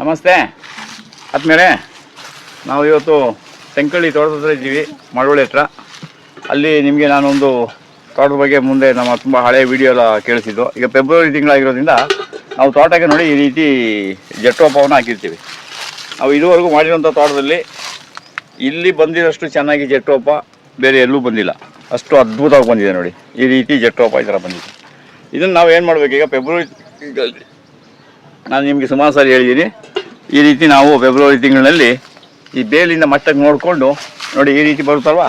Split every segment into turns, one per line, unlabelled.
ನಮಸ್ತೆ. ಆದ್ಮೇಲೆ ನಾವು ಇವತ್ತು ತೆಂಕಳ್ಳಿ ತೋಟದ ಇದ್ದೀವಿ, ಮಳವಳ್ಳಿ ಹತ್ರ. ಅಲ್ಲಿ ನಿಮಗೆ ನಾನೊಂದು ತೋಟದ ಬಗ್ಗೆ ಮುಂದೆ ನಮ್ಮ ತುಂಬ ಹಳೆಯ ವಿಡಿಯೋ ಎಲ್ಲ ಕೇಳಿಸಿದ್ದು. ಈಗ ಫೆಬ್ರವರಿ ತಿಂಗಳಾಗಿರೋದ್ರಿಂದ ನಾವು ತೋಟಕ್ಕೆ ನೋಡಿ ಈ ರೀತಿ ಜಟ್ಟೋಪವನ್ನು ಹಾಕಿರ್ತೀವಿ. ನಾವು ಇದುವರೆಗೂ ಮಾಡಿರೋಂಥ ತೋಟದಲ್ಲಿ ಇಲ್ಲಿ ಬಂದಿರೋಷ್ಟು ಚೆನ್ನಾಗಿ ಜಟ್ಟೋಪ, ಬೇರೆ ಎಲ್ಲೂ ಬಂದಿಲ್ಲ. ಅಷ್ಟು ಅದ್ಭುತವಾಗಿ ಬಂದಿದೆ ನೋಡಿ, ಈ ರೀತಿ ಜಟ್ಟೋಪ ಈ ಥರ ಬಂದಿದೆ. ಇದನ್ನು ನಾವು ಏನು ಮಾಡಬೇಕು ಈಗ ಫೆಬ್ರವರಿ ತಿಂಗಳಲ್ಲಿ? ನಾನು ನಿಮಗೆ ಸುಮಾರು ಸಾರಿ ಹೇಳಿದ್ದೀನಿ ಈ ರೀತಿ ನಾವು ಫೆಬ್ರವರಿ ತಿಂಗಳಿನಲ್ಲಿ ಈ ಬೇಲಿಂದ ಮಟ್ಟಕ್ಕೆ ನೋಡಿಕೊಂಡು ನೋಡಿ ಈ ರೀತಿ ಬರುತ್ತಲ್ವಾ?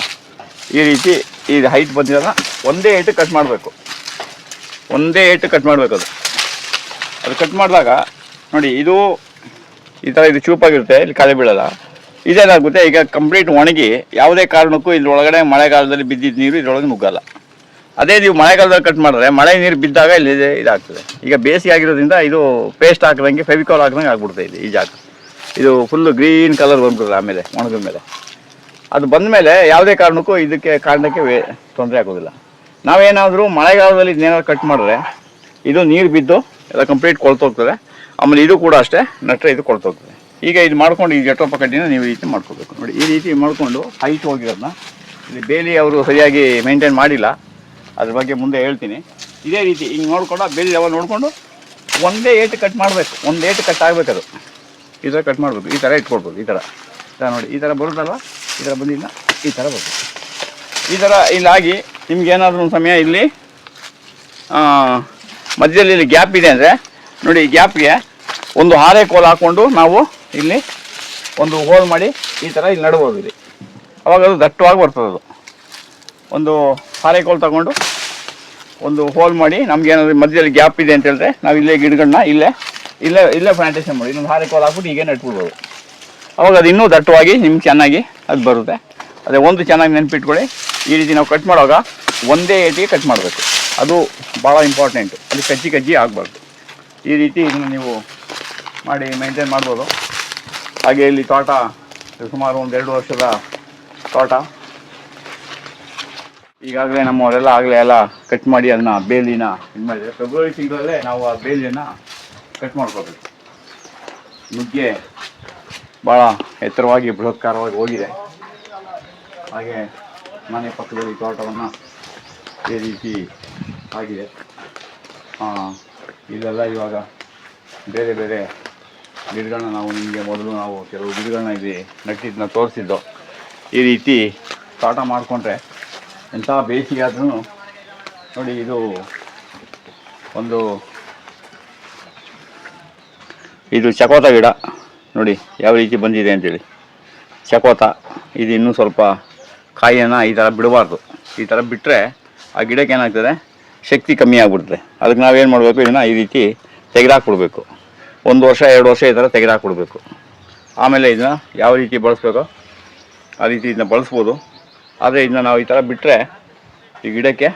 ಈ ರೀತಿ ಈ ಹೈಟ್ ಬಂದಿರಲ್ಲ ಒಂದೇ ಏಟು ಕಟ್ ಮಾಡಬೇಕು. ಒಂದೇ ಏಟು ಕಟ್ ಮಾಡಬೇಕು ಅದು. ಅದು ಕಟ್ ಮಾಡಿದಾಗ ನೋಡಿ ಇದು ಈ ಥರ ಇದು ಚೂಪಾಗಿರುತ್ತೆ ಇಲ್ಲಿ ಕಳೆ ಬೀಳಲ್ಲ. ಇದೇನಾಗುತ್ತೆ? ಈಗ ಕಂಪ್ಲೀಟ್ ಒಣಗಿ ಯಾವುದೇ ಕಾರಣಕ್ಕೂ ಇದ್ರೊಳಗಡೆ ಮಳೆಗಾಲದಲ್ಲಿ ಬಿದ್ದಿದ್ದ ನೀರು ಇದ್ರೊಳಗೆ ನುಗ್ಗಲ್ಲ. ಅದೇ ನೀವು ಮಳೆಗಾಲದಲ್ಲಿ ಕಟ್ ಮಾಡಿದ್ರೆ ಮಳೆ ನೀರು ಬಿದ್ದಾಗ ಇಲ್ಲಿ ಇದಾಗ್ತದೆ. ಈಗ ಬೇಸಿಗೆ ಆಗಿರೋದ್ರಿಂದ ಇದು ಪೇಸ್ಟ್ ಹಾಕಿದಂಗೆ ಫೆವಿಕಾಲ್ ಹಾಕಿದಂಗೆ ಆಗ್ಬಿಡ್ತಾ ಇದೆ, ಈ ಜಾಗ. ಇದು ಫುಲ್ಲು ಗ್ರೀನ್ ಕಲರ್ ಬಂದ್ಬಿಡ್ತದೆ ಆಮೇಲೆ, ಒಣಗಿದ ಮೇಲೆ. ಅದು ಬಂದ ಮೇಲೆ ಯಾವುದೇ ಕಾರಣಕ್ಕೂ ಇದಕ್ಕೆ ಕಾರಣಕ್ಕೆ ವೇ ತೊಂದರೆ ಆಗೋದಿಲ್ಲ. ನಾವೇನಾದರೂ ಮಳೆಗಾಲದಲ್ಲಿ ಇದನ್ನೇನಾದ್ರು ಕಟ್ ಮಾಡಿದ್ರೆ ಇದು ನೀರು ಬಿದ್ದು ಎಲ್ಲ ಕಂಪ್ಲೀಟ್ ಕೊಳ್ತೋಗ್ತದೆ ಆಮೇಲೆ ಇದು ಕೂಡ ಅಷ್ಟೇ, ನಟ್ರೆ ಇದು ಕೊಳ್ತೋಗ್ತದೆ ಈಗ ಇದು ಮಾಡ್ಕೊಂಡು ಈ ಜಟೋಪ ಕಡ್ಡಿನ ನೀವು ಈ ರೀತಿ ಮಾಡ್ಕೋಬೇಕು. ನೋಡಿ, ಈ ರೀತಿ ಮಾಡಿಕೊಂಡು ಹೈಟ್ ಹೋಗಿರೋದನ್ನ ಇಲ್ಲಿ ಬೇಲಿ ಅವರು ಸರಿಯಾಗಿ ಮೇಂಟೈನ್ ಮಾಡಿಲ್ಲ. ಅದ್ರ ಬಗ್ಗೆ ಮುಂದೆ ಹೇಳ್ತೀನಿ. ಇದೇ ರೀತಿ ಹಿಂಗೆ ನೋಡ್ಕೊಂಡು ಆ ಲೆವೆಲ್ ನೋಡಿಕೊಂಡು ಒಂದೇ ಏಟು ಕಟ್ ಮಾಡಬೇಕು. ಒಂದು ಏಟು ಕಟ್ ಆಗಬೇಕು ಅದು. ಈ ಥರ ಕಟ್ ಮಾಡಬೇಕು. ಈ ಥರ ಇಟ್ಕೊಡ್ಬೋದು. ಈ ಥರ ಥರ ನೋಡಿ. ಈ ಥರ ಬರುತ್ತಲ್ಲ ಈ ಥರ ಬಂದಿಲ್ಲ. ಈ ಥರ ಬರುತ್ತೆ. ಈ ಥರ ಇಲ್ಲಾಗಿ ನಿಮ್ಗೇನಾದರೂ ಒಂದು ಸಮಯ ಇಲ್ಲಿ ಮಧ್ಯದಲ್ಲಿ ಇಲ್ಲಿ ಗ್ಯಾಪ್ ಇದೆ ಅಂದರೆ ನೋಡಿ ಈ ಗ್ಯಾಪ್ಗೆ ಒಂದು ಹಾರೆ ಕೋಲ್ ಹಾಕ್ಕೊಂಡು ನಾವು ಇಲ್ಲಿ ಒಂದು ಹೋಲ್ ಮಾಡಿ ಈ ಥರ ಇಲ್ಲಿ ನಡ್ಬೋದು ಇಲ್ಲಿ. ಅವಾಗ ಅದು ದಟ್ಟವಾಗಿ ಬರ್ತದೆ ಅದು ಒಂದು ಹಾರೆ ಕೋಲ್ ತಗೊಂಡು ಒಂದು ಹೋಲ್ ಮಾಡಿ ನಮ್ಗೆ ಏನಾದ್ರು ಮಧ್ಯದಲ್ಲಿ ಗ್ಯಾಪ್ ಇದೆ ಅಂತ ಹೇಳಿದ್ರೆ ನಾವು ಇಲ್ಲೇ ಗಿಡಗಳನ್ನ ಇಲ್ಲೇ ಇಲ್ಲೇ ಇಲ್ಲೇ ಪ್ಲಾಂಟೇಶನ್ ಮಾಡಿ, ಇನ್ನೊಂದು ಹಾರೆಕೋಲ್ ಹಾಕ್ಬಿಟ್ಟು ಹೀಗೆ ನೆಟ್ಬಿಡ್ಬೋದು. ಅವಾಗ ಅದು ಇನ್ನೂ ದಟ್ಟವಾಗಿ, ನಿಮ್ಗೆ ಚೆನ್ನಾಗಿ ಅದು ಬರುತ್ತೆ. ಅದೇ ಒಂದು ಚೆನ್ನಾಗಿ ನೆನಪಿಟ್ಕೊಳ್ಳಿ. ಈ ರೀತಿ ನಾವು ಕಟ್ ಮಾಡುವಾಗ ಒಂದೇ ಏಟಿಗೆ ಕಟ್ ಮಾಡಬೇಕು. ಅದು ಭಾಳ ಇಂಪಾರ್ಟೆಂಟ್ ಅದು ಕಜ್ಜಿ ಕಜ್ಜಿ ಆಗಬಾರ್ದು. ಈ ರೀತಿ ಇದನ್ನು ನೀವು ಮಾಡಿ ಮೇಂಟೈನ್ ಮಾಡ್ಬೋದು. ಹಾಗೆ ಇಲ್ಲಿ ತೋಟ, ಸುಮಾರು ಒಂದೆರಡು ವರ್ಷದ ತೋಟ. ಈಗಾಗಲೇ ನಮ್ಮವರೆಲ್ಲ ಆಗಲೇ ಎಲ್ಲ ಕಟ್ ಮಾಡಿ ಅದನ್ನ ಬೇಲಿನ ಇದು ಮಾಡಿದ್ರೆ ಫೆಬ್ರವರಿ ತಿಂಗಳಲ್ಲೇ ನಾವು ಆ ಬೇಲಿಯನ್ನು ಕಟ್ ಮಾಡ್ಕೋಬೇಕು. ನುಗ್ಗೆ ಭಾಳ ಎತ್ತರವಾಗಿ ಬೃಹತ್ಕಾರವಾಗಿ ಹೋಗಿದೆ. ಹಾಗೆ ಮನೆ ಪಕ್ಕದಲ್ಲಿ ತೋಟವನ್ನು ಈ ರೀತಿ ಆಗಿದೆ. ಆ, ಇಲ್ಲೆಲ್ಲ ಇವಾಗ ಬೇರೆ ಬೇರೆ ಗಿಡಗಳನ್ನ ನಾವು ನಿಮಗೆ ಮೊದಲು ನಾವು ಕೆಲವು ಗಿಡಗಳನ್ನ ಇಲ್ಲಿ ನಟ್ಟಿದ್ದನ್ನ ತೋರಿಸಿದ್ದು. ಈ ರೀತಿ ತೋಟ ಮಾಡಿಕೊಂಡ್ರೆ ಎಂಥ ಬೇಸಿಗೆ ಆದ್ರೂ ನೋಡಿ ಇದು ಒಂದು ಇದು ಚಕೋತ ಗಿಡ. ನೋಡಿ ಯಾವ ರೀತಿ ಬಂದಿದೆ ಅಂತೇಳಿ. ಚಕೋತ, ಇದು ಇನ್ನೂ ಸ್ವಲ್ಪ ಕಾಯಿಯನ್ನು ಈ ಥರ ಬಿಡಬಾರ್ದು. ಈ ಥರ ಬಿಟ್ಟರೆ ಆ ಗಿಡಕ್ಕೆ ಏನಾಗ್ತದೆ? ಶಕ್ತಿ ಕಮ್ಮಿ ಆಗಿಬಿಡುತ್ತೆ. ಅದಕ್ಕೆ ನಾವೇನು ಮಾಡಬೇಕು? ಇದನ್ನು ಈ ರೀತಿ ತೆಗೆದಾಕ್ಬಿಡ್ಬೇಕು. ಒಂದು ವರ್ಷ, ಎರಡು ವರ್ಷ ಈ ಥರ ತೆಗೆದಾಕ್ಬಿಡ್ಬೇಕು. ಆಮೇಲೆ ಇದನ್ನ ಯಾವ ರೀತಿ ಬಳಸ್ಬೇಕೋ ಆ ರೀತಿ ಇದನ್ನ ಬಳಸ್ಬೋದು. ಆದರೆ ಇದನ್ನ ನಾವು ಈ ಥರ ಬಿಟ್ಟರೆ ಈ ಗಿಡಕ್ಕೆ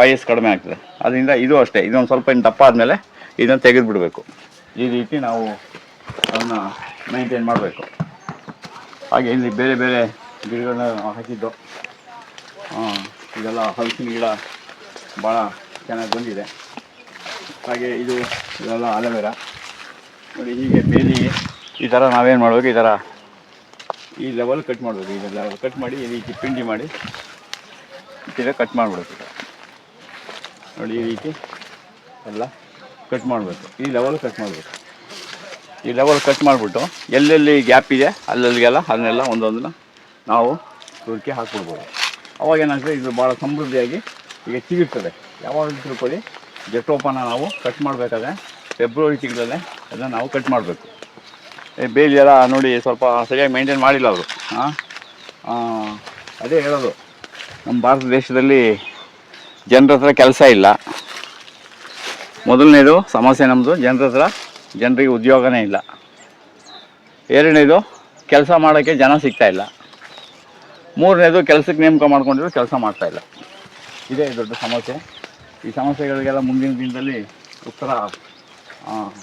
ಆಯಸ್ ಕಡಿಮೆ ಆಗ್ತದೆ. ಅದರಿಂದ ಇದು ಅಷ್ಟೇ. ಇದೊಂದು ಸ್ವಲ್ಪ ಇನ್ನು ದಪ್ಪ ಆದಮೇಲೆ ಇದನ್ನು ತೆಗೆದು ಬಿಡಬೇಕು ಈ ರೀತಿ ನಾವು ಅದನ್ನು ಮೇಂಟೈನ್ ಮಾಡಬೇಕು. ಹಾಗೆ ಇಲ್ಲಿ ಬೇರೆ ಬೇರೆ ಗಿಡಗಳನ್ನ ಹಾಕಿದ್ದು. ಇದೆಲ್ಲ ಹಲಸಿನ ಗಿಡ ಭಾಳ ಚೆನ್ನಾಗಿ ಬಂದಿದೆ. ಹಾಗೆ ಇದು ಇದೆಲ್ಲ ಆಲೋವೆರಾ. ನೋಡಿ ಹೀಗೆ ಬೇಲಿ ಈ ಥರ ನಾವೇನು ಮಾಡಬೇಕು? ಈ ಥರ ಈ ಲೆವೆಲ್ ಕಟ್ ಮಾಡಬೇಕು ಇದೆಲ್ಲ ಕಟ್ ಮಾಡಿ, ಈ ರೀತಿ ಪಿಂಡಿ ಮಾಡಿ, ಈ ಕಟ್ ಮಾಡಿಬಿಡ್ಬೇಕು ನೋಡಿ, ಈ ರೀತಿ ಎಲ್ಲ ಕಟ್ ಮಾಡಬೇಕು. ಈ ಲೆವೆಲ್ ಕಟ್ ಮಾಡಬೇಕು. ಈ ಲೆವೆಲ್ ಕಟ್ ಮಾಡಿಬಿಟ್ಟು ಎಲ್ಲೆಲ್ಲಿ ಗ್ಯಾಪ್ ಇದೆ, ಅಲ್ಲಲ್ಲಿಗೆಲ್ಲ ಅದನ್ನೆಲ್ಲ ಒಂದೊಂದನ್ನ ನಾವು ತುರ್ಕಿ ಹಾಕ್ಬಿಡ್ಬೋದು. ಅವಾಗ ಏನಾಗ್ತದೆ, ಇದು ಭಾಳ ಸಮೃದ್ಧಿಯಾಗಿ ಈಗ ಸಿಗುತ್ತದೆ. ಯಾವಾಗ ತಿಳ್ಕೊಳ್ಳಿ ಜಟೋಪನ ನಾವು ಕಟ್ ಮಾಡಬೇಕಾದ್ರೆ ಫೆಬ್ರವರಿ ತಿಂಗಳಲ್ಲೇ ಅದನ್ನು ನಾವು ಕಟ್ ಮಾಡಬೇಕು. ಬೇಲಿ ಎಲ್ಲ ನೋಡಿ ಸ್ವಲ್ಪ ಸರಿಯಾಗಿ ಮೇಂಟೈನ್ ಮಾಡಿಲ್ಲ ಅವರು. ಹಾಂ ಅದೇ ಹೇಳೋದು. ನಮ್ಮ ಭಾರತ ದೇಶದಲ್ಲಿ ಜನರ ಹತ್ರ ಕೆಲಸ ಇಲ್ಲ. ಮೊದಲನೇದು ಸಮಸ್ಯೆ ನಮ್ಮದು ಜನರ ಹತ್ರ ಜನರಿಗೆ ಉದ್ಯೋಗನೇ ಇಲ್ಲ. ಎರಡನೇದು ಕೆಲಸ ಮಾಡೋಕ್ಕೆ ಜನ ಸಿಗ್ತಾ ಇಲ್ಲ. ಮೂರನೇದು ಕೆಲಸಕ್ಕೆ ನೇಮಕ ಮಾಡ್ಕೊಂಡಿರೋ ಕೆಲಸ ಮಾಡ್ತಾ ಇಲ್ಲ. ಇದೇ ದೊಡ್ಡ ಸಮಸ್ಯೆ. ಈ ಸಮಸ್ಯೆಗಳಿಗೆಲ್ಲ ಮುಂದಿನ ದಿನದಲ್ಲಿ ಉತ್ತರ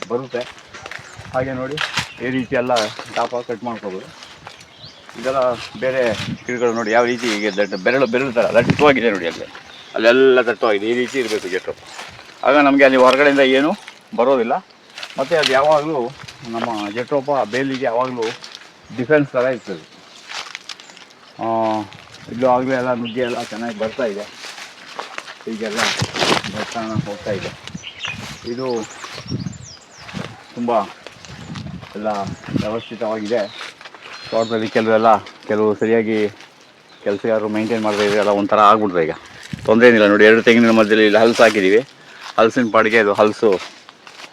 ಬರುತ್ತೆ. ಹಾಗೆ ನೋಡಿ. ಈ ರೀತಿ ಎಲ್ಲ ಟಾಪ ಕಟ್ ಮಾಡ್ಕೋಬೋದು. ಇದೆಲ್ಲ ಬೇರೆ ಗಿಡಗಳು ನೋಡಿ ಯಾವ ರೀತಿ ಈಗ ದಟ್ಟ ಬೆರಳು ಬೆರಳು ಥರ ದಟ್ಟವಾಗಿದೆ ನೋಡಿ ಅಲ್ಲಿ. ಅಲ್ಲೆಲ್ಲ ದಟ್ಟವಾಗಿದೆ ಈ ರೀತಿ ಇರಬೇಕು ಜೆಟ್ಟು ಆಗ ನಮಗೆ ಅಲ್ಲಿ ಹೊರಗಡೆಯಿಂದ ಏನೂ ಬರೋದಿಲ್ಲ. ಮತ್ತು ಅದು ಯಾವಾಗಲೂ ನಮ್ಮ ಜಟ್ರೋಪ ಬೇಲಿಗೆ ಯಾವಾಗಲೂ ಡಿಫೆನ್ಸ್ ಥರ ಇರ್ತದೆ. ಇಲ್ಲೂ ಆಗಲೇ ಎಲ್ಲ ನುಗ್ಗಿ ಎಲ್ಲ ಚೆನ್ನಾಗಿ ಬರ್ತಾ ಇದೆ. ಹೀಗೆಲ್ಲ ಬರ್ತಾ ಹೋಗ್ತಾ ಇದು ತುಂಬ ಎಲ್ಲ ವ್ಯವಸ್ಥಿತವಾಗಿದೆ ತೋಟದಲ್ಲಿ ಕೆಲವೆಲ್ಲ, ಕೆಲವು ಸರಿಯಾಗಿ ಕೆಲಸಗಾರರು ಮೇಂಟೈನ್ ಮಾಡದೇ ಇದ್ರೆ ಎಲ್ಲ ಒಂಥರ ಆಗ್ಬಿಡ್ತದೆ ಈಗ. ತೊಂದರೆ ಏನಿಲ್ಲ ನೋಡಿ, ಎರಡು ತೆಂಗಿನ ಮಧ್ಯದಲ್ಲಿ ಇಲ್ಲಿ ಹಲಸು ಹಾಕಿದ್ದೀವಿ ಹಲಸಿನ ಪಾಡಿಗೆ ಅದು ಹಲಸು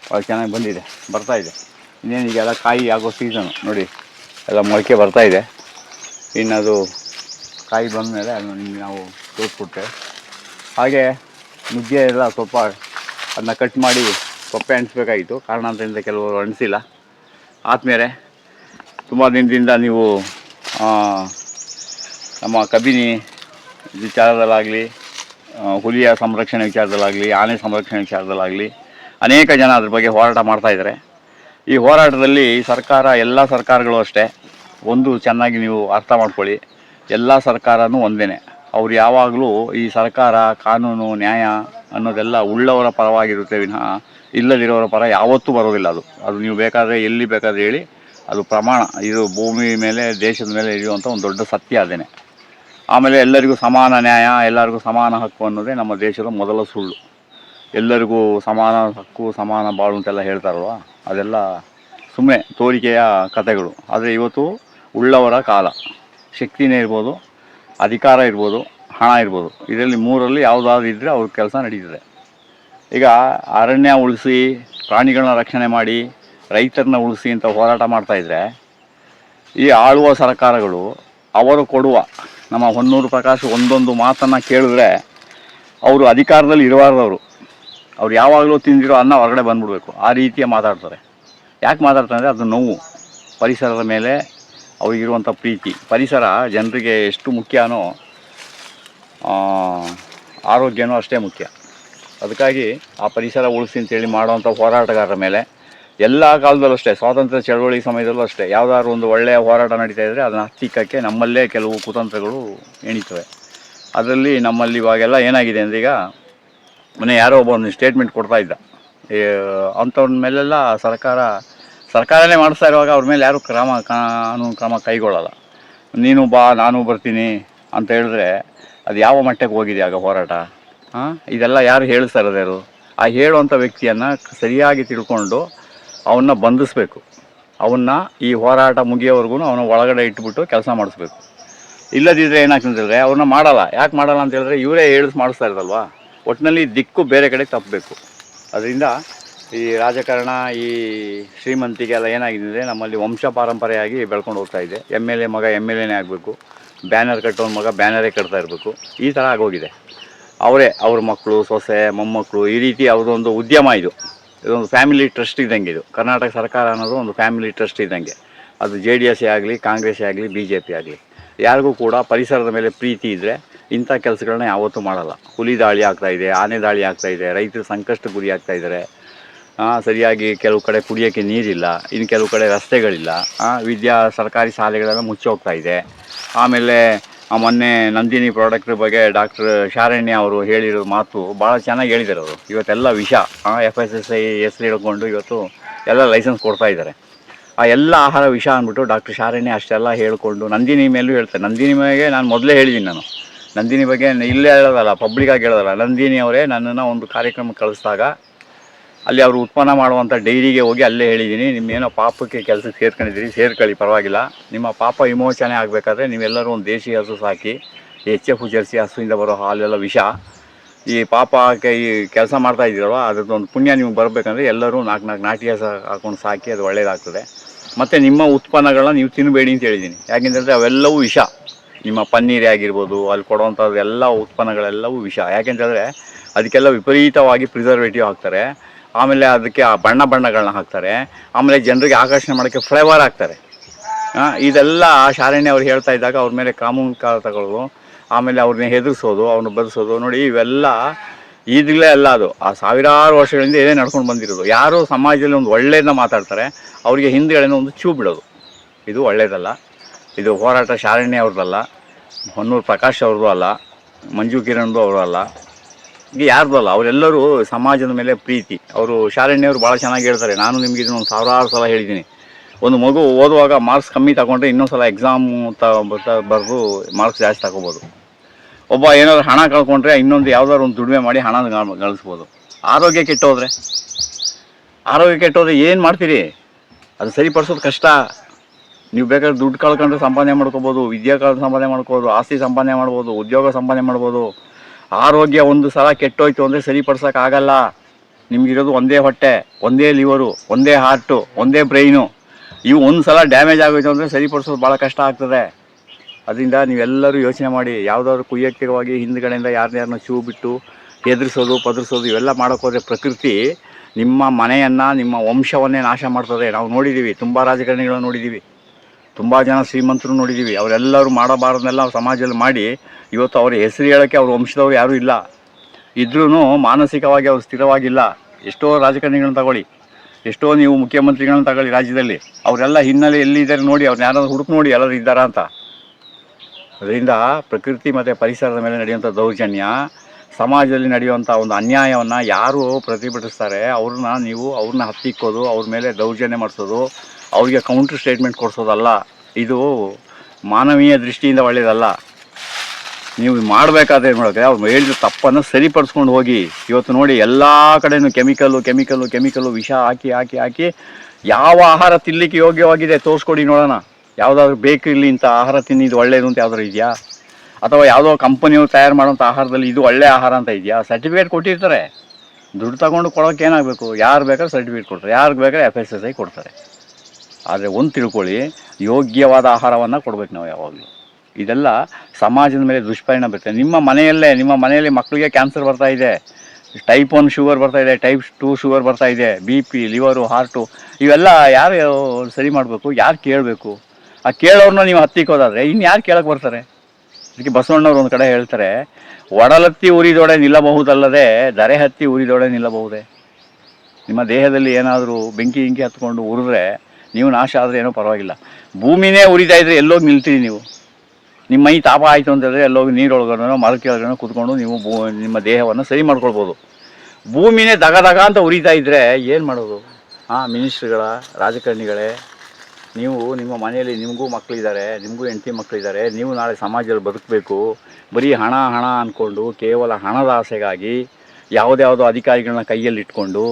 ಭಾಳ ಚೆನ್ನಾಗಿ ಬಂದಿದೆ, ಬರ್ತಾ ಇದೆ. ಇನ್ನೇನು ಈಗೆಲ್ಲ ಕಾಯಿ ಆಗೋ ಸೀಸನು ನೋಡಿ, ಎಲ್ಲ ಮೊಳಕೆ ಬರ್ತಾ ಇದೆ. ಇನ್ನು ಅದು ಕಾಯಿ ಬಂದ ಮೇಲೆ ನಿಮಗೆ ನಾವು ತೋರಿಸ್ಕೊಟ್ಟೆ ಹಾಗೆ ನುಗ್ಗೆ ಎಲ್ಲ ಸ್ವಲ್ಪ ಅದನ್ನ ಕಟ್ ಮಾಡಿ ಸೊಪ್ಪೆ ಅಣಿಸ್ಬೇಕಾಗಿತ್ತು ಕಾರಣ ಅಂತ ಕೆಲವರು ಅಂಟಿಸಿಲ್ಲ ಆದಮೇಲೆ ತುಂಬ ದಿನದಿಂದ ನೀವು ನಮ್ಮ ಕಬಿನಿ ವಿಚಾರದಲ್ಲಾಗಲಿ ಹುಲಿಯ ಸಂರಕ್ಷಣೆ ವಿಚಾರದಲ್ಲಾಗಲಿ, ಆನೆ ಸಂರಕ್ಷಣೆ ವಿಚಾರದಲ್ಲಾಗಲಿ, ಅನೇಕ ಜನ ಅದ್ರ ಬಗ್ಗೆ ಹೋರಾಟ ಮಾಡ್ತಾಯಿದ್ದಾರೆ ಈ ಹೋರಾಟದಲ್ಲಿ ಸರ್ಕಾರ, ಎಲ್ಲ ಸರ್ಕಾರಗಳು ಅಷ್ಟೇ, ಒಂದು ಚೆನ್ನಾಗಿ ನೀವು ಅರ್ಥ ಮಾಡ್ಕೊಳ್ಳಿ, ಎಲ್ಲ ಸರ್ಕಾರನೂ ಒಂದೇ ಅವ್ರು ಯಾವಾಗಲೂ ಈ ಸರ್ಕಾರ, ಕಾನೂನು, ನ್ಯಾಯ ಅನ್ನೋದೆಲ್ಲ ಉಳ್ಳವರ ಪರವಾಗಿರುತ್ತೆ ವಿನಃ ಇಲ್ಲದಿರೋರ ಪರ ಯಾವತ್ತೂ ಬರೋದಿಲ್ಲ ಅದು. ಅದು ನೀವು ಬೇಕಾದರೆ ಎಲ್ಲಿ ಬೇಕಾದರೆ ಹೇಳಿ, ಅದು ಪ್ರಮಾಣ, ಇದು ಭೂಮಿ ಮೇಲೆ, ದೇಶದ ಮೇಲೆ ಇರುವಂಥ ಒಂದು ದೊಡ್ಡ ಸತ್ಯ ಅದೇನೆ. ಆಮೇಲೆ ಎಲ್ಲರಿಗೂ ಸಮಾನ ನ್ಯಾಯ, ಎಲ್ಲರಿಗೂ ಸಮಾನ ಹಕ್ಕು ಅನ್ನೋದೇ ನಮ್ಮ ದೇಶದ ಮೊದಲ ಸುಳ್ಳು. ಎಲ್ಲರಿಗೂ ಸಮಾನ ಹಕ್ಕು, ಸಮಾನ ಬಾಳು ಅಂತೆಲ್ಲ ಹೇಳ್ತಾರಲ್ವ? ಅದೆಲ್ಲ ಸುಮ್ಮನೆ ತೋರಿಕೆಯ ಕಥೆಗಳು. ಆದರೆ ಇವತ್ತು ಉಳ್ಳವರ ಕಾಲ. ಶಕ್ತಿನೇ ಇರ್ಬೋದು, ಅಧಿಕಾರ ಇರ್ಬೋದು, ಹಣ ಇರ್ಬೋದು. ಇದರಲ್ಲಿ ಮೂರಲ್ಲಿ ಯಾವುದಾದ್ರು ಇದ್ದರೆ ಅವ್ರ ಕೆಲಸ ನಡೀತದೆ. ಈಗ ಅರಣ್ಯ ಉಳಿಸಿ, ಪ್ರಾಣಿಗಳನ್ನ ರಕ್ಷಣೆ ಮಾಡಿ, ರೈತರನ್ನ ಉಳಿಸಿ ಅಂತ ಹೋರಾಟ ಮಾಡ್ತಾಯಿದ್ರೆ ಈ ಆಳುವ ಸರ್ಕಾರಗಳು ಅವರು ಕೊಡುವ ನಮ್ಮ ಹೊನ್ನೂರು ಪ್ರಕಾಶ್ ಒಂದೊಂದು ಮಾತನ್ನು ಕೇಳಿದ್ರೆ ಅವರು ಅಧಿಕಾರದಲ್ಲಿ ಇರಬಾರ್ದವರು. ಅವ್ರು ಯಾವಾಗಲೂ ತಿಂದಿರೋ ಅನ್ನ ಹೊರಗಡೆ ಬಂದ್ಬಿಡ್ಬೇಕು. ಆ ರೀತಿಯ ಮಾತಾಡ್ತಾರೆ. ಯಾಕೆ ಮಾತಾಡ್ತಾರೆ ಅಂದರೆ ಅದು ನೋವು. ಪರಿಸರದ ಮೇಲೆ ಅವರಿಗಿರುವಂಥ ಪ್ರೀತಿ. ಪರಿಸರ ಜನರಿಗೆ ಎಷ್ಟು ಮುಖ್ಯನೋ ಆರೋಗ್ಯನೂ ಅಷ್ಟೇ ಮುಖ್ಯ. ಅದಕ್ಕಾಗಿ ಆ ಪರಿಸರ ಉಳಿಸಿ ಅಂತೇಳಿ ಮಾಡುವಂಥ ಹೋರಾಟಗಾರರ ಮೇಲೆ ಎಲ್ಲ ಕಾಲದಲ್ಲೂ ಅಷ್ಟೇ, ಸ್ವಾತಂತ್ರ್ಯ ಚಳವಳಿ ಸಮಯದಲ್ಲೂ ಅಷ್ಟೇ, ಯಾವುದಾದ್ರು ಒಂದು ಒಳ್ಳೆಯ ಹೋರಾಟ ನಡೀತಾ ಇದ್ದರೆ ಅದನ್ನು ಹತ್ತಿಕ್ಕಕ್ಕೆ ನಮ್ಮಲ್ಲೇ ಕೆಲವು ಕುತಂತ್ರಗಳು ಎಣಿತವೆ. ಅದರಲ್ಲಿ ನಮ್ಮಲ್ಲಿ ಇವಾಗೆಲ್ಲ ಏನಾಗಿದೆ ಅಂದರೆ ಈಗ ಮೊನ್ನೆ ಯಾರೋ ಒಬ್ಬ ಒಂದು ಸ್ಟೇಟ್ಮೆಂಟ್ ಕೊಡ್ತಾ ಇದ್ದ. ಅಂಥವ್ರ ಮೇಲೆಲ್ಲ ಸರ್ಕಾರ, ಸರ್ಕಾರನೇ ಮಾಡಿಸ್ತಾ ಇರುವಾಗ ಅವ್ರ ಮೇಲೆ ಯಾರೂ ಕ್ರಮ ಕಾನೂನು ಕ್ರಮ ಕೈಗೊಳ್ಳಲ್ಲ. ನೀನು ಬಾ, ನಾನು ಬರ್ತೀನಿ ಅಂತ ಹೇಳಿದ್ರೆ ಅದು ಯಾವ ಮಟ್ಟಕ್ಕೆ ಹೋಗಿದೆ ಆಗ ಹೋರಾಟ? ಇದೆಲ್ಲ ಯಾರು ಹೇಳಿಸ್ತಾ ಸರ್ ಆ ಹೇಳುವಂಥ ವ್ಯಕ್ತಿಯನ್ನು ಸರಿಯಾಗಿ ತಿಳ್ಕೊಂಡು ಅವನ್ನ ಬಂಧಿಸ್ಬೇಕು. ಅವನ್ನ ಈ ಹೋರಾಟ ಮುಗಿಯೋವರೆಗೂ ಅವನ ಒಳಗಡೆ ಇಟ್ಬಿಟ್ಟು ಕೆಲಸ ಮಾಡಿಸ್ಬೇಕು. ಇಲ್ಲದಿದ್ದರೆ ಏನಾಗ್ತದೆ ಹೇಳಿದ್ರೆ ಅವ್ರನ್ನ ಮಾಡಲ್ಲ. ಯಾಕೆ ಮಾಡಲ್ಲ ಅಂತ ಹೇಳಿದ್ರೆ ಇವರೇ ಹೇಳಿಸ್ ಮಾಡಿಸ್ತಾ ಇರೋದಲ್ವಾ? ಒಟ್ಟಿನಲ್ಲಿ ದಿಕ್ಕು ಬೇರೆ ಕಡೆ ತಪ್ಪಬೇಕು. ಅದರಿಂದ ಈ ರಾಜಕಾರಣ, ಈ ಶ್ರೀಮಂತಿಗೆ ಎಲ್ಲ ಏನಾಗಿದೆ ಅಂದರೆ ನಮ್ಮಲ್ಲಿ ವಂಶ ಪಾರಂಪರೆಯಾಗಿ ಬೆಳ್ಕೊಂಡು ಹೋಗ್ತಾ ಇದೆ. ಎಂ ಎಲ್ ಎ ಮಗ ಎಂ ಎಲ್ ಎನೇ ಆಗಬೇಕು. ಬ್ಯಾನರ್ ಕಟ್ಟೋನ್ ಮಗ ಬ್ಯಾನರೇ ಕಟ್ತಾ ಇರಬೇಕು. ಈ ಥರ ಆಗೋಗಿದೆ. ಅವರೇ ಅವ್ರ ಮಕ್ಕಳು ಸೊಸೆ ಮೊಮ್ಮಕ್ಕಳು ಈ ರೀತಿ ಅವ್ರದ್ದೊಂದು ಉದ್ಯಮ ಇದು. ಇದೊಂದು ಫ್ಯಾಮಿಲಿ ಟ್ರಸ್ಟ್ ಇದ್ದಂಗೆ ಇದು. ಕರ್ನಾಟಕ ಸರ್ಕಾರ ಅನ್ನೋದು ಒಂದು ಫ್ಯಾಮಿಲಿ ಟ್ರಸ್ಟ್ ಇದ್ದಂಗೆ. ಅದು ಜೆ ಡಿ ಎಸ್ ಆಗಲಿ ಕಾಂಗ್ರೆಸ್ ಆಗಲಿ ಬಿ ಜೆ ಪಿ ಆಗಲಿ. ಯಾರಿಗೂ ಕೂಡ ಪರಿಸರದ ಮೇಲೆ ಪ್ರೀತಿ ಇದ್ದರೆ ಇಂಥ ಕೆಲಸಗಳನ್ನ ಯಾವತ್ತೂ ಮಾಡಲ್ಲ. ಹುಲಿ ದಾಳಿ ಆಗ್ತಾ ಇದೆ ಆನೆ ದಾಳಿ ಆಗ್ತಾ ಇದೆ ರೈತರು ಸಂಕಷ್ಟ ಗುರಿ ಆಗ್ತಾ ಇದ್ದಾರೆ ಆ, ಸರಿಯಾಗಿ ಕೆಲವು ಕಡೆ ಕುಡಿಯೋಕ್ಕೆ ನೀರಿಲ್ಲ ಇನ್ನು ಕೆಲವು ಕಡೆ ರಸ್ತೆಗಳಿಲ್ಲ. ವಿದ್ಯಾ ಸರ್ಕಾರಿ ಶಾಲೆಗಳೆಲ್ಲ ಮುಚ್ಚೋಗ್ತಾ ಇದೆ. ಆಮೇಲೆ ಮೊನ್ನೆ ನಂದಿನಿ ಪ್ರಾಡಕ್ಟ್ ಬಗ್ಗೆ ಡಾಕ್ಟರ್ ಶಾರಣ್ಯ ಅವರು ಹೇಳಿರೋ ಮಾತು ಭಾಳ ಚೆನ್ನಾಗಿ ಹೇಳಿದ್ದಾರೆ ಅವರು. ಇವತ್ತೆಲ್ಲ ವಿಷ F S S I S ಹಿಡ್ಕೊಂಡು ಇವತ್ತು ಎಲ್ಲ ಲೈಸೆನ್ಸ್ ಕೊಡ್ತಾ ಇದ್ದಾರೆ. ಆ, ಎಲ್ಲ ಆಹಾರ ವಿಷ ಅಂದ್ಬಿಟ್ಟು ಡಾಕ್ಟರ್ ಶಾರಣ್ಯ ಅಷ್ಟೆಲ್ಲ ಹೇಳ್ಕೊಂಡು ನಂದಿನಿ ಮೇಲೂ ಹೇಳ್ತಾರೆ. ನಂದಿನಿ ಮೇಲೆ ನಾನು ಮೊದಲೇ ಹೇಳಿದ್ದೀನಿ ನಾನು. ನಂದಿನಿ ಬಗ್ಗೆ ಇಲ್ಲೇ ಹೇಳೋದಲ್ಲ ಪಬ್ಲಿಕ್ಕಾಗಿ ಹೇಳೋದಲ್ಲ. ನಂದಿನಿ ಅವರೇ ನನ್ನನ್ನು ಒಂದು ಕಾರ್ಯಕ್ರಮಕ್ಕೆ ಕಳಿಸಿದಾಗ ಅಲ್ಲಿ ಅವರು ಉತ್ಪನ್ನ ಮಾಡುವಂಥ ಡೈರಿಗೆ ಹೋಗಿ ಅಲ್ಲೇ ಹೇಳಿದ್ದೀನಿ, ನಿಮ್ಮೇನೋ ಪಾಪಕ್ಕೆ ಕೆಲಸ ಸೇರ್ಕೊಂಡಿದ್ದೀರಿ, ಸೇರ್ಕೊಳ್ಳಿ, ಪರವಾಗಿಲ್ಲ. ನಿಮ್ಮ ಪಾಪ ವಿಮೋಚನೆ ಆಗಬೇಕಾದ್ರೆ ನೀವೆಲ್ಲರೂ ಒಂದು ದೇಶಿ ಹಸು ಸಾಕಿ ಎಚ್ ಎಫ್ ಜರ್ಸಿ ಹಸುವಿಂದ ಬರೋ ಹಾಲೆಲ್ಲ ವಿಷ. ಈ ಪಾಪಕ್ಕೆ ಈ ಕೆಲಸ ಮಾಡ್ತಾ ಇದ್ದೀರಲ್ವ ಅದ್ರದ್ದು ಒಂದು ಪುಣ್ಯ ನಿಮ್ಗೆ ಬರಬೇಕಂದ್ರೆ ಎಲ್ಲರೂ ನಾಲ್ಕು ನಾಲ್ಕು ನಾಟಿ ಹಸು ಹಾಕೊಂಡು ಸಾಕಿ ಅದು ಒಳ್ಳೆಯದಾಗ್ತದೆ ಮತ್ತು ನಿಮ್ಮ ಉತ್ಪನ್ನಗಳನ್ನ ನೀವು ತಿನ್ನಬೇಡಿ ಅಂತ ಹೇಳಿದ್ದೀನಿ. ಯಾಕೆಂದರೆ ಅವೆಲ್ಲವೂ ವಿಷ. ನಿಮ್ಮ ಪನ್ನೀರೇ ಆಗಿರ್ಬೋದು, ಅಲ್ಲಿ ಕೊಡುವಂಥದ್ದು ಎಲ್ಲ ಉತ್ಪನ್ನಗಳೆಲ್ಲವೂ ವಿಷ. ಯಾಕೆಂತಂದರೆ ಅದಕ್ಕೆಲ್ಲ ವಿಪರೀತವಾಗಿ ಪ್ರಿಸರ್ವೇಟಿವ್ ಹಾಕ್ತಾರೆ. ಆಮೇಲೆ ಅದಕ್ಕೆ ಆ ಬಣ್ಣ ಬಣ್ಣಗಳನ್ನ ಹಾಕ್ತಾರೆ. ಆಮೇಲೆ ಜನರಿಗೆ ಆಕರ್ಷಣೆ ಮಾಡೋಕ್ಕೆ ಫ್ಲೇವರ್ ಹಾಕ್ತಾರೆ. ಇದೆಲ್ಲ ಶಾರಣ್ಯ ಅವ್ರು ಹೇಳ್ತಾ ಇದ್ದಾಗ ಅವ್ರ ಮೇಲೆ ಕಾನೂನು ಕಾಲ ತಗೊಳ್ಳೋದು, ಆಮೇಲೆ ಅವ್ರನ್ನ ಹೆದರಿಸೋದು, ಅವ್ರನ್ನ ಬದುಸೋದು. ನೋಡಿ ಇವೆಲ್ಲ ಈಗಲೇ ಅಲ್ಲ ಅದು. ಆ ಸಾವಿರಾರು ವರ್ಷಗಳಿಂದ ಏನೇ ನಡ್ಕೊಂಡು ಬಂದಿರೋದು. ಯಾರು ಸಮಾಜದಲ್ಲಿ ಒಂದು ಒಳ್ಳೆಯದನ್ನ ಮಾತಾಡ್ತಾರೆ, ಅವರಿಗೆ ಹಿಂದ್ಗಡೆನೂ ಒಂದು ಚೂ ಬಿಡೋದು ಇದು ಒಳ್ಳೆಯದಲ್ಲ ಇದು ಹೋರಾಟ ಶಾರಣ್ಯ ಅವ್ರದ್ದಲ್ಲ. ಹೊನ್ನೂರು ಪ್ರಕಾಶ್ ಅವ್ರದ್ದು ಅಲ್ಲ. ಮಂಜು ಕಿರಣ್ದು ಅವರು ಅಲ್ಲ. ಈಗ ಯಾರ್ದಲ್ಲ, ಅವರೆಲ್ಲರೂ ಸಮಾಜದ ಮೇಲೆ ಪ್ರೀತಿ. ಅವರು ಶಾರಣ್ಯವರು ಭಾಳ ಚೆನ್ನಾಗಿ ಹೇಳ್ತಾರೆ. ನಾನು ನಿಮ್ಗೆ ಇದನ್ನ ಒಂದು ಸಾವಿರಾರು ಸಲ ಹೇಳಿದ್ದೀನಿ. ಒಂದು ಮಗು ಓದುವಾಗ ಮಾರ್ಕ್ಸ್ ಕಮ್ಮಿ ತಗೊಂಡ್ರೆ ಇನ್ನೊಂದು ಸಲ ಎಕ್ಸಾಮ್ ತ ಬರೆದು ಮಾರ್ಕ್ಸ್ ಜಾಸ್ತಿ ತಗೋಬೋದು. ಒಬ್ಬ ಏನಾದ್ರು ಹಣ ಕಳ್ಕೊಂಡ್ರೆ ಇನ್ನೊಂದು ಯಾವ್ದಾದ್ರು ಒಂದು ದುಡಿಮೆ ಮಾಡಿ ಹಣ ಗಳ- ಗಳಿಸ್ಬೋದು. ಆರೋಗ್ಯ ಕೆಟ್ಟೋದ್ರೆ? ಆರೋಗ್ಯ ಕೆಟ್ಟೋದ್ರೆ ಏನು ಮಾಡ್ತೀರಿ? ಅದು ಸರಿಪಡಿಸೋದು ಕಷ್ಟ. ನೀವು ಬೇಕಾದ್ರೆ ದುಡ್ಡು ಕಳ್ಕೊಂಡ್ರೆ ಸಂಪಾದನೆ ಮಾಡ್ಕೋಬೋದು, ವಿದ್ಯಾ ಸಂಪಾದನೆ ಮಾಡ್ಕೋಬೋದು, ಆಸ್ತಿ ಸಂಪಾದನೆ ಮಾಡ್ಬೋದು, ಉದ್ಯೋಗ ಸಂಪಾದನೆ ಮಾಡ್ಬೋದು. ಆರೋಗ್ಯ ಒಂದು ಸಲ ಕೆಟ್ಟೋಯ್ತು ಅಂದರೆ ಸರಿಪಡ್ಸೋಕ್ಕಾಗಲ್ಲ ನಿಮಗಿರೋದು ಒಂದೇ ಹೊಟ್ಟೆ, ಒಂದೇ ಲಿವರು ಒಂದೇ ಹಾರ್ಟು ಒಂದೇ ಬ್ರೈನು ಇವು ಒಂದು ಸಲ ಡ್ಯಾಮೇಜ್ ಆಗೋಯ್ತು ಅಂದರೆ ಸರಿಪಡಿಸೋದು ಭಾಳ ಕಷ್ಟ ಆಗ್ತದೆ. ಅದರಿಂದ ನೀವೆಲ್ಲರೂ ಯೋಚನೆ ಮಾಡಿ, ಯಾವುದಾದ್ರು ಕುಯ್ಯಕ್ತಿಕವಾಗಿ ಹಿಂದ್ಗಡೆಯಿಂದ ಯಾರನ್ನ ಶೂ ಬಿಟ್ಟು ಹೆದರಿಸೋದು, ಪದರಿಸೋದು ಇವೆಲ್ಲ ಮಾಡೋಕ್ಕೋದ್ರೆ ಪ್ರಕೃತಿ ನಿಮ್ಮ ಮನೆಯನ್ನು, ನಿಮ್ಮ ವಂಶವನ್ನೇ ನಾಶ ಮಾಡ್ತದೆ. ನಾವು ನೋಡಿದ್ದೀವಿ ತುಂಬ ರಾಜಕಾರಣಿಗಳನ್ನ ನೋಡಿದ್ದೀವಿ ತುಂಬ ಜನ ಶ್ರೀಮಂತರು ನೋಡಿದ್ದೀವಿ ಅವರೆಲ್ಲರೂ ಮಾಡಬಾರ್ದನ್ನೆಲ್ಲ ಸಮಾಜದಲ್ಲಿ ಮಾಡಿ ಇವತ್ತು ಅವ್ರ ಹೆಸರು ಹೇಳೋಕ್ಕೆ ಅವ್ರ ವಂಶದವ್ರು ಯಾರೂ ಇಲ್ಲ. ಇದ್ರೂ ಮಾನಸಿಕವಾಗಿ ಅವ್ರು ಸ್ಥಿರವಾಗಿಲ್ಲ. ಎಷ್ಟೋ ರಾಜಕಾರಣಿಗಳನ್ನ ತಗೊಳ್ಳಿ. ಎಷ್ಟೋ ನೀವು ಮುಖ್ಯಮಂತ್ರಿಗಳನ್ನ ತಗೊಳ್ಳಿ ರಾಜ್ಯದಲ್ಲಿ. ಅವರೆಲ್ಲ ಹಿನ್ನೆಲೆ ಎಲ್ಲಿದ್ದಾರೆ ನೋಡಿ ಅವ್ರನ್ನ ಯಾರಾದ್ರು ಹುಡುಕ್ ನೋಡಿ ಎಲ್ಲರೂ ಇದ್ದಾರಾ ಅಂತ. ಅದರಿಂದ ಪ್ರಕೃತಿ ಮತ್ತು ಪರಿಸರದ ಮೇಲೆ ನಡೆಯುವಂಥ ದೌರ್ಜನ್ಯ, ಸಮಾಜದಲ್ಲಿ ನಡೆಯುವಂಥ ಒಂದು ಅನ್ಯಾಯವನ್ನು ಯಾರು ಪ್ರತಿಭಟಿಸ್ತಾರೆ, ಅವ್ರನ್ನ ನೀವು ಅವ್ರನ್ನ ಹತ್ತಿಕ್ಕೋದು ಅವ್ರ ಮೇಲೆ ದೌರ್ಜನ್ಯ ಮಾಡಿಸೋದು ಅವ್ರಿಗೆ ಕೌಂಟ್ರ್ ಸ್ಟೇಟ್ಮೆಂಟ್ ಕೊಡಿಸೋದಲ್ಲ, ಇದು ಮಾನವೀಯ ದೃಷ್ಟಿಯಿಂದ ಒಳ್ಳೆಯದಲ್ಲ ನೀವು ಮಾಡಬೇಕಾದ್ರೆ ಏನು ಮಾಡೋಕ್ಕೆ ಅವ್ರು ಹೇಳಿದ ತಪ್ಪನ್ನು ಸರಿಪಡಿಸ್ಕೊಂಡು ಹೋಗಿ, ಇವತ್ತು ನೋಡಿ ಎಲ್ಲ ಕಡೆಯೂ ಕೆಮಿಕಲ್ಲು ಕೆಮಿಕಲ್ಲು ಕೆಮಿಕಲ್ಲು ವಿಷ ಹಾಕಿ ಹಾಕಿ ಹಾಕಿ, ಯಾವ ಆಹಾರ ತಿನ್ನಲಿಕ್ಕೆ ಯೋಗ್ಯವಾಗಿದೆ ತೋರಿಸ್ಕೊಡಿ ನೋಡೋಣ. ಯಾವುದಾದ್ರೂ ಬೇಕಿರಲಿ ಇಂಥ ಆಹಾರ ತಿನ್ನಿದ್ದು ಒಳ್ಳೆಯದು ಅಂತ ಯಾವ್ದಾದ್ರು ಇದೆಯಾ? ಅಥವಾ ಯಾವುದೋ ಕಂಪನಿಯವರು ತಯಾರು ಮಾಡೋಂಥ ಆಹಾರದಲ್ಲಿ ಇದು ಒಳ್ಳೆಯ ಆಹಾರ ಅಂತ ಇದೆಯಾ? ಸರ್ಟಿಫಿಕೇಟ್ ಕೊಟ್ಟಿರ್ತಾರೆ. ದುಡ್ಡು ತಗೊಂಡು ಕೊಡೋಕೆ ಏನಾಗಬೇಕು? ಯಾರು ಬೇಕಾದ್ರೆ ಸರ್ಟಿಫಿಕೇಟ್ ಕೊಡ್ತಾರೆ. ಯಾರಿಗೆ ಬೇಕಾದ್ರೆ ಎಫ್ ಎಸ್ ಎಸ್ ಐ ಕೊಡ್ತಾರೆ. ಆದರೆ ಒಂದು ತಿಳ್ಕೊಳ್ಳಿ, ಯೋಗ್ಯವಾದ ಆಹಾರವನ್ನು ಕೊಡ್ಬೇಕು ನಾವು ಯಾವಾಗಲೂ. ಇದೆಲ್ಲ ಸಮಾಜದ ಮೇಲೆ ದುಷ್ಪರಿಣಾಮ ಬೀರುತ್ತೆ. ನಿಮ್ಮ ಮನೆಯಲ್ಲೇ, ನಿಮ್ಮ ಮನೆಯಲ್ಲಿ ಮಕ್ಕಳಿಗೆ ಕ್ಯಾನ್ಸರ್ ಬರ್ತಾ ಇದೆ ಟೈಪ್ ಒನ್ ಶುಗರ್ ಬರ್ತಾ ಇದೆ ಟೈಪ್ ಟೂ ಶುಗರ್ ಬರ್ತಾ ಇದೆ ಬಿ ಪಿ ಲಿವರು ಹಾರ್ಟು ಇವೆಲ್ಲ ಯಾರು ಸರಿ ಮಾಡಬೇಕು, ಯಾರು ಕೇಳಬೇಕು? ಆ ಕೇಳೋರನ್ನ ನೀವು ಹತ್ತಿಕ್ಕೋದಾದ್ರೆ ಇನ್ನು ಯಾರು ಕೇಳಕ್ಕೆ ಬರ್ತಾರೆ? ಅದಕ್ಕೆ ಬಸವಣ್ಣವ್ರು ಒಂದು ಕಡೆ ಹೇಳ್ತಾರೆ, ಒಡಲತ್ತಿ ಉರಿದೊಡೆ ನಿಲ್ಲಬಹುದಲ್ಲದೆ ದರೆ ಹತ್ತಿ ಉರಿದೊಡೆ ನಿಲ್ಲಬಹುದೇ? ನಿಮ್ಮ ದೇಹದಲ್ಲಿ ಏನಾದರೂ ಬೆಂಕಿ ಗಿಂಕಿ ಹತ್ಕೊಂಡು ಉರಿದ್ರೆ ನೀವು ನಾಶ ಆದರೆ ಏನೋ ಪರವಾಗಿಲ್ಲ. ಭೂಮಿನೇ ಉರಿತಾ ಇದ್ರೆ ಎಲ್ಲೋಗಿ ನಿಲ್ತೀರಿ ನೀವು. ನಿಮ್ಮ ಮೈ ತಾಪ ಆಯಿತು ಅಂತಂದರೆ ಎಲ್ಲೋಗಿ ನೀರೊಳಗಡೆನೋ ಮರ ಕೆಳಗಡೆನೋ ಕೂತ್ಕೊಂಡು ನೀವು ಭೂ, ನಿಮ್ಮ ದೇಹವನ್ನು ಸರಿ ಮಾಡ್ಕೊಳ್ಬೋದು. ಭೂಮಿನೇ ದಗ ದಗ ಅಂತ ಉರಿತಾ ಇದ್ದರೆ ಏನು ಮಾಡೋದು? ಹಾಂ ಮಿನಿಸ್ಟ್ರುಗಳ, ರಾಜಕಾರಣಿಗಳೇ, ನೀವು ನಿಮ್ಮ ಮನೆಯಲ್ಲಿ ನಿಮಗೂ ಮಕ್ಕಳಿದ್ದಾರೆ ನಿಮಗೂ ಹೆಂಡತಿ ಮಕ್ಕಳಿದ್ದಾರೆ ನೀವು ನಾಳೆ ಸಮಾಜದಲ್ಲಿ ಬದುಕಬೇಕು. ಬರೀ ಹಣ ಹಣ ಅಂದ್ಕೊಂಡು ಕೇವಲ ಹಣದ ಆಸೆಗಾಗಿ ಯಾವುದ್ಯಾವುದೋ ಅಧಿಕಾರಿಗಳನ್ನ ಕೈಯಲ್ಲಿ ಇಟ್ಕೊಂಡು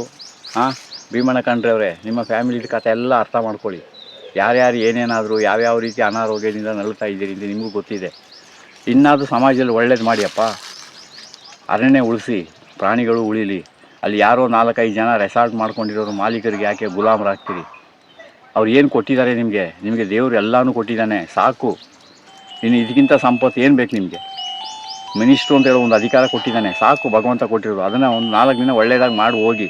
ಹಾಂ ಭೀಮಣ್ಣ ಅವರೇ, ನಿಮ್ಮ ಫ್ಯಾಮಿಲಿ ಕಥೆ ಎಲ್ಲ ಅರ್ಥ ಮಾಡ್ಕೊಳ್ಳಿ. ಯಾರ್ಯಾರು ಏನೇನಾದರೂ, ಯಾವ್ಯಾವ ರೀತಿ ಅನಾರೋಗ್ಯದಿಂದ ನಲ್ತಾ ಇದ್ದೀರಿ ಅಂತ ನಿಮಗೂ ಗೊತ್ತಿದೆ. ಇನ್ನಾದರೂ ಸಮಾಜದಲ್ಲಿ ಒಳ್ಳೇದು ಮಾಡಿಯಪ್ಪ. ಅರಣ್ಯ ಉಳಿಸಿ, ಪ್ರಾಣಿಗಳು ಉಳಿಲಿ. ಅಲ್ಲಿ ಯಾರೋ ನಾಲ್ಕೈದು ಜನ ರೆಸಾರ್ಟ್ ಮಾಡ್ಕೊಂಡಿರೋರು ಮಾಲೀಕರಿಗೆ ಯಾಕೆ ಗುಲಾಮರಾಗ್ತೀರಿ ಅವ್ರು ಏನು ಕೊಟ್ಟಿದ್ದಾರೆ ನಿಮಗೆ? ನಿಮಗೆ ದೇವರು ಎಲ್ಲನೂ ಕೊಟ್ಟಿದ್ದಾನೆ, ಸಾಕು. ಇನ್ನು ಇದಕ್ಕಿಂತ ಸಂಪತ್ತು ಏನು ಬೇಕು ನಿಮಗೆ? ಮಿನಿಸ್ಟ್ರು ಅಂತ ಹೇಳೋ ಒಂದು ಅಧಿಕಾರ ಕೊಟ್ಟಿದ್ದಾನೆ, ಸಾಕು ಭಗವಂತ ಕೊಟ್ಟಿರೋದು. ಅದನ್ನು ಒಂದು ನಾಲ್ಕು ದಿನ ಒಳ್ಳೆಯದಾಗಿ ಮಾಡಿ ಹೋಗಿ.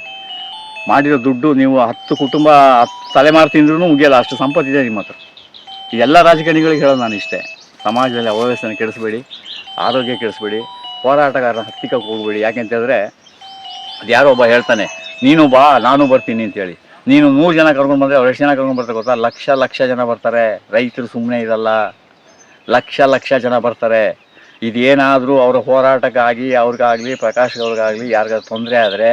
ಮಾಡಿರೋ ದುಡ್ಡು ನೀವು ಹತ್ತು ಕುಟುಂಬ, ಹತ್ತು ತಲೆಮಾರು ತಿಂದ್ರೂ ಮುಗಿಯಲ್ಲ, ಅಷ್ಟು ಸಂಪತ್ತಿದೆ ನಿಮ್ಮ ಹತ್ರ. ಎಲ್ಲ ರಾಜಕಾರಣಿಗಳಿಗೆ ಹೇಳೋದು ನಾನು ಇಷ್ಟೇ. ಸಮಾಜದಲ್ಲಿ ಅವ್ಯವಸ್ಥೆನ ಕೆಡಿಸ್ಬೇಡಿ, ಆರೋಗ್ಯ ಕೆಡಿಸ್ಬೇಡಿ ಹೋರಾಟಗಾರರ ಹತ್ತಿಕಕ್ಕೆ ಹೋಗ್ಬೇಡಿ. ಯಾಕೆಂತ ಹೇಳಿದ್ರೆ, ಅದು ಯಾರೋ ಒಬ್ಬ ಹೇಳ್ತಾನೆ, ನೀನು ಬಾ, ನಾನು ಬರ್ತೀನಿ ಅಂತೇಳಿ ನೀನು ನೂರು ಜನ ಕರ್ಕೊಂಡು ಬಂದರೆ ಅವ್ರು ಎಷ್ಟು ಜನ ಕರ್ಕೊಂಡು ಬರ್ತಾರೆ ಗೊತ್ತಾ? ಲಕ್ಷ ಲಕ್ಷ ಜನ ಬರ್ತಾರೆ. ರೈತರು ಸುಮ್ಮನೆ ಇರಲ್ಲ. ಲಕ್ಷ ಲಕ್ಷ ಜನ ಬರ್ತಾರೆ. ಇದೇನಾದರೂ ಅವರ ಹೋರಾಟಕ್ಕಾಗಿ, ಅವ್ರಿಗಾಗಲಿ ಪ್ರಕಾಶ್ ಅವ್ರಿಗಾಗಲಿ ಯಾರಿಗಾದ್ರು ತೊಂದರೆ ಆದರೆ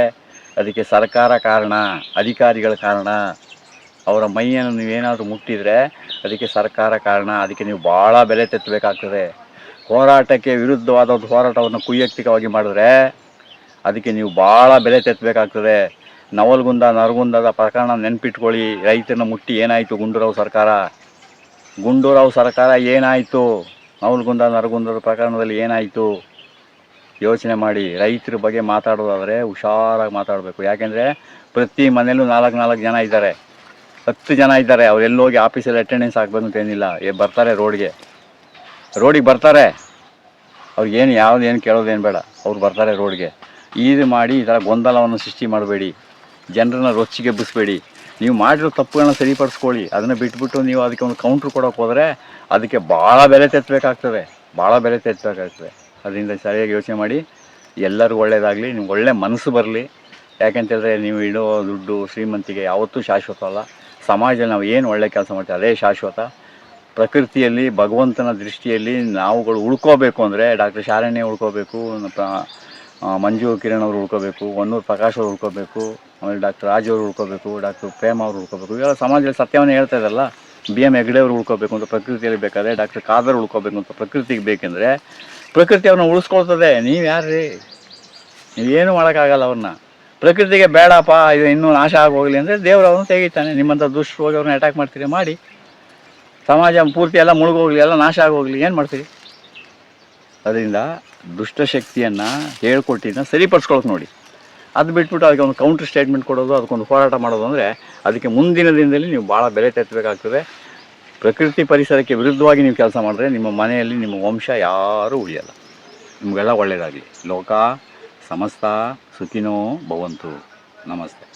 ಅದಕ್ಕೆ ಸರ್ಕಾರ ಕಾರಣ, ಅಧಿಕಾರಿಗಳ ಕಾರಣ, ಅವರ ಮೈಯನ್ನು ನೀವೇನಾದರೂ ಮುಟ್ಟಿದರೆ ಅದಕ್ಕೆ ಸರ್ಕಾರ ಕಾರಣ, ಅದಕ್ಕೆ ನೀವು ಭಾಳ ಬೆಲೆ ತೆತ್ತಬೇಕಾಗ್ತದೆ. ಹೋರಾಟಕ್ಕೆ ವಿರುದ್ಧವಾದ ಒಂದು ಹೋರಾಟವನ್ನು ಕುಯ್ಯಕ್ತಿಕವಾಗಿ ಮಾಡಿದ್ರೆ ಅದಕ್ಕೆ ನೀವು ಭಾಳ ಬೆಲೆ ತೆತ್ತಬೇಕಾಗ್ತದೆ. ನವಲ್ಗುಂದ, ನರಗುಂದದ ಪ್ರಕರಣ ನೆನ್ಪಿಟ್ಕೊಳ್ಳಿ. ರೈತನ ಮುಟ್ಟಿ ಏನಾಯಿತು ಗುಂಡೂರಾವ್ ಸರ್ಕಾರ? ಗುಂಡೂರಾವ್ ಸರ್ಕಾರ ಏನಾಯಿತು? ನವಲ್ಗುಂದ, ನರಗುಂದದ ಪ್ರಕರಣದಲ್ಲಿ ಏನಾಯಿತು? ಯೋಚನೆ ಮಾಡಿ ರೈತರ ಬಗ್ಗೆ ಮಾತಾಡೋದಾದರೆ ಹುಷಾರಾಗಿ ಮಾತಾಡಬೇಕು. ಯಾಕೆಂದರೆ ಪ್ರತಿ ಮನೆಯಲ್ಲೂ ನಾಲ್ಕು ನಾಲ್ಕು ಜನ ಇದ್ದಾರೆ. ಹತ್ತು ಜನ ಇದ್ದಾರೆ. ಅವ್ರು ಎಲ್ಲೋಗಿ ಆಫೀಸಲ್ಲಿ ಅಟೆಂಡೆನ್ಸ್ ಹಾಕ್ಬೇಕು ಅಂತ ಏನಿಲ್ಲ. ಏ, ಬರ್ತಾರೆ ರೋಡ್ಗೆ. ರೋಡಿಗೆ ಬರ್ತಾರೆ. ಅವ್ರಿಗೆ ಏನು ಯಾವ್ದು ಏನು ಕೇಳೋದೇನು ಬೇಡ. ಅವ್ರು ಬರ್ತಾರೆ ರೋಡ್ಗೆ. ಇದು ಮಾಡಿ ಈ ಥರ ಗೊಂದಲವನ್ನು ಸೃಷ್ಟಿ ಮಾಡಬೇಡಿ. ಜನರನ್ನ ರೊಚ್ಚಿಗೆಬ್ಬಿಸ್ಬೇಡಿ ನೀವು ಮಾಡಿರೋ ತಪ್ಪುಗಳನ್ನ ಸರಿಪಡಿಸ್ಕೊಳ್ಳಿ. ಅದನ್ನು ಬಿಟ್ಬಿಟ್ಟು ನೀವು ಅದಕ್ಕೆ ಒಂದು ಕೌಂಟ್ರ್ ಕೊಡೋಕೆ ಹೋದರೆ ಅದಕ್ಕೆ ಭಾಳ ಬೆಲೆ ತೆತ್ತಬೇಕಾಗ್ತದೆ ಭಾಳ ಬೆಲೆ ತೆತ್ತಬೇಕಾಗ್ತದೆ ಅದರಿಂದ ಸರಿಯಾಗಿ ಯೋಚನೆ ಮಾಡಿ, ಎಲ್ಲರಿಗೂ ಒಳ್ಳೆಯದಾಗಲಿ ನಿಮ್ಗೆ ಒಳ್ಳೆ ಮನಸ್ಸು ಬರಲಿ. ಯಾಕೆಂತೇಳಿದ್ರೆ ನೀವು ಇಡೋ ದುಡ್ಡು ಶ್ರೀಮಂತಿಗೆ ಯಾವತ್ತೂ ಶಾಶ್ವತ ಅಲ್ಲ. ಸಮಾಜದಲ್ಲಿ ನಾವು ಏನು ಒಳ್ಳೆ ಕೆಲಸ ಮಾಡ್ತೀವಿ, ಅದೇ ಶಾಶ್ವತ. ಪ್ರಕೃತಿಯಲ್ಲಿ, ಭಗವಂತನ ದೃಷ್ಟಿಯಲ್ಲಿ ನಾವುಗಳು ಉಳ್ಕೋಬೇಕು ಅಂದರೆ, ಡಾಕ್ಟರ್ ಶಾರಣ್ಯ ಉಳ್ಕೋಬೇಕು ಮಂಜು ಕಿರಣ್ ಅವರು ಉಳ್ಕೋಬೇಕು, ಒನ್ನೂರು ಪ್ರಕಾಶ್ ಅವರು ಉಳ್ಕೋಬೇಕು, ಆಮೇಲೆ ಡಾಕ್ಟರ್ ರಾಜ್ ಅವರು ಉಳ್ಕೋಬೇಕು, ಡಾಕ್ಟರ್ ಪ್ರೇಮ ಅವರು ಉಳ್ಕೋಬೇಕು. ಇವೆಲ್ಲ ಸಮಾಜದಲ್ಲಿ ಸತ್ಯವನ್ನು ಹೇಳ್ತಾ ಇದ್ದಲ್ಲ ಬಿ ಎಂ ಹೆಗ್ಡೆ ಅವರು ಉಳ್ಕೋಬೇಕು ಅಂತ ಪ್ರಕೃತಿಯಲ್ಲಿ ಬೇಕಾದರೆ, ಡಾಕ್ಟರ್ ಕಾದರ್ ಉಳ್ಕೋಬೇಕು ಅಂತ ಪ್ರಕೃತಿಗೆ ಬೇಕೆಂದರೆ ಪ್ರಕೃತಿ ಅವನ್ನ ಉಳಿಸ್ಕೊಳ್ತದೆ. ನೀವು ಯಾರ್ರಿ? ನೀವೇನು ಮಾಡೋಕ್ಕಾಗಲ್ಲ ಅವ್ರನ್ನ ಪ್ರಕೃತಿಗೆ ಬೇಡಪ್ಪ, ಇದು ಇನ್ನೂ ನಾಶ ಆಗೋಗಲಿ ಅಂದರೆ ದೇವರು ಅವನು ತೆಗಿತಾನೆ. ನಿಮ್ಮಂಥ ದುಷ್ಟರು ಹೋಗಿ ಅವ್ರನ್ನ ಅಟ್ಯಾಕ್ ಮಾಡ್ತೀರಿ, ಮಾಡಿ. ಸಮಾಜ ಪೂರ್ತಿ ಎಲ್ಲ ಮುಳುಗೋಗ್ಲಿ, ಎಲ್ಲ ನಾಶ ಆಗೋಗ್ಲಿ, ಏನು ಮಾಡ್ತೀರಿ? ಅದರಿಂದ ದುಷ್ಟಶಕ್ತಿಯನ್ನು ಹೇಳ್ಕೊಟ್ಟಿದ್ದನ್ನ ಸರಿಪಡಿಸ್ಕೊಳಕ್ಕೆ ನೋಡಿ. ಅದು ಬಿಟ್ಬಿಟ್ಟು ಅದಕ್ಕೆ ಒಂದು ಕೌಂಟರ್ ಸ್ಟೇಟ್ಮೆಂಟ್ ಕೊಡೋದು, ಅದಕ್ಕೊಂದು ಹೋರಾಟ ಮಾಡೋದು ಅಂದರೆ ಅದಕ್ಕೆ ಮುಂದಿನ ದಿನದಲ್ಲಿ ನೀವು ಭಾಳ ಬೆಲೆ ತೆತ್ತಬೇಕಾಗ್ತದೆ ಪ್ರಕೃತಿ ಪರಿಸರಕ್ಕೆ ವಿರುದ್ಧವಾಗಿ ನೀವು ಕೆಲಸ ಮಾಡಿದ್ರೆ ನಿಮ್ಮ ಮನೆಯಲ್ಲಿ ನಿಮ್ಮ ವಂಶ ಯಾರೂ ಉಳಿಯಲ್ಲ. ನಿಮಗೆಲ್ಲ ಒಳ್ಳೆಯದಾಗಲಿ ಲೋಕ, ಸಮಸ್ತ, ಸುಖಿನೋ ಭವಂತು. ನಮಸ್ತೆ.